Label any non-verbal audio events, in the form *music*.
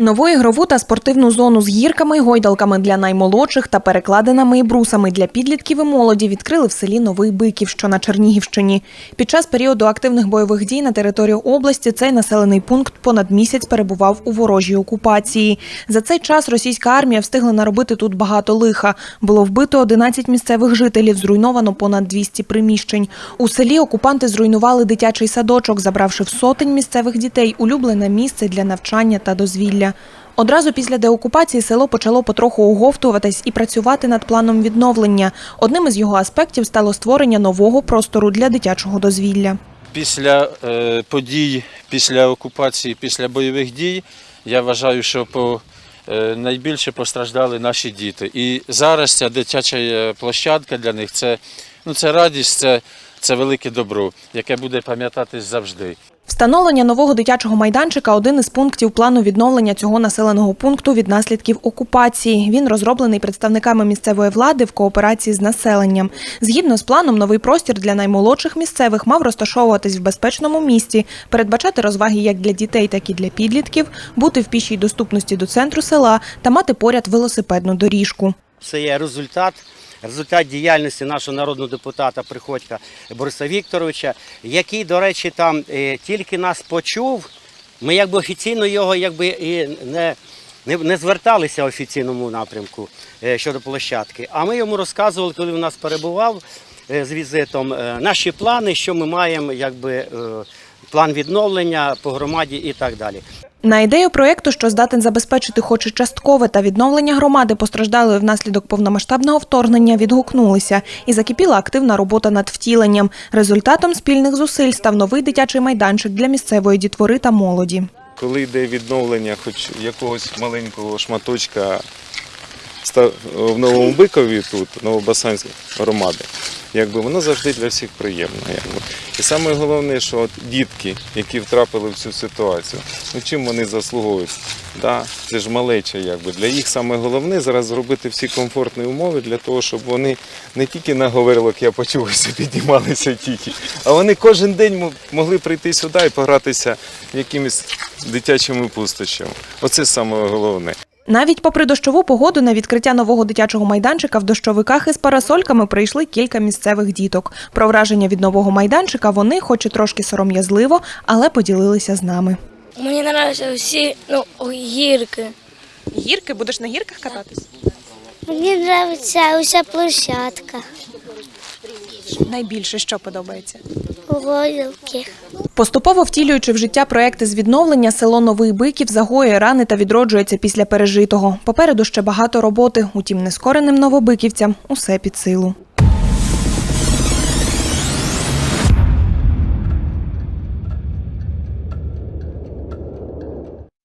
Нову ігрову та спортивну зону з гірками, гойдалками для наймолодших та перекладинами і брусами для підлітків і молоді відкрили в селі Новий Биків, що на Чернігівщині. Під час періоду активних бойових дій на території області цей населений пункт понад місяць перебував у ворожій окупації. За цей час російська армія встигла наробити тут багато лиха. Було вбито 11 місцевих жителів, зруйновано понад 200 приміщень. У селі окупанти зруйнували дитячий садочок, забравши в сотень місцевих дітей улюблене місце для навчання та дозвілля. Одразу після деокупації село почало потроху оговтуватись і працювати над планом відновлення. Одним із його аспектів стало створення нового простору для дитячого дозвілля. Після е, подій, після окупації, після бойових дій, я вважаю, що по, е, найбільше постраждали наші діти. І зараз ця дитяча е, площадка для них це, ну, це радість, це, це велике добро, яке буде пам'ятатись завжди. Встановлення нового дитячого майданчика один із пунктів плану відновлення цього населеного пункту від наслідків окупації. Він розроблений представниками місцевої влади в кооперації з населенням. Згідно з планом, новий простір для наймолодших місцевих мав розташовуватись в безпечному місці, передбачати розваги як для дітей, так і для підлітків, бути в пішій доступності до центру села та мати поряд велосипедну доріжку. Це є результат. Результат діяльності нашого народного депутата Приходька Бориса Вікторовича, який, до речі, там е, тільки нас почув. Ми якби офіційно його якби і не, не, зверталися в офіційному напрямку е, щодо площадки. А ми йому розказували, коли у нас перебував е, з візитом, наші плани, що ми маємо, якби план відновлення по громаді і так далі. На ідею проєкту, що здатен забезпечити хоч часткове та відновлення громади, постраждалої внаслідок повномасштабного вторгнення, відгукнулися і закипіла активна робота над втіленням. Результатом спільних зусиль став новий дитячий майданчик для місцевої дітвори та молоді. коли йде відновлення хоч якогось маленького шматочка в Новому Бикові, тут, Новобасанська громади, якби воно завжди для всіх приємно. Якби. І саме головне, що от дітки, які втрапили в цю ситуацію, ну чим вони заслуговують? Да? Це ж малеча, якби. Для їх саме головне зараз зробити всі комфортні умови для того, щоб вони не тільки на говорилок я почувся, *laughs* піднімалися тільки, а вони кожен день могли прийти сюди і погратися якимись дитячими пустощами. Оце саме головне. Навіть попри дощову погоду на відкриття нового дитячого майданчика в дощовиках із парасольками прийшли кілька місцевих діток. Про враження від нового майданчика вони, хоч і трошки сором'язливо, але поділилися з нами. Мені подобаються всі ну, гірки. Гірки будеш на гірках кататись? Мені подобається уся площадка, Найбільше що подобається. гойдалки. Поступово втілюючи в життя проекти з відновлення, село Новий Биків загоює рани та відроджується після пережитого. Попереду ще багато роботи, утім нескореним новобиківцям усе під силу.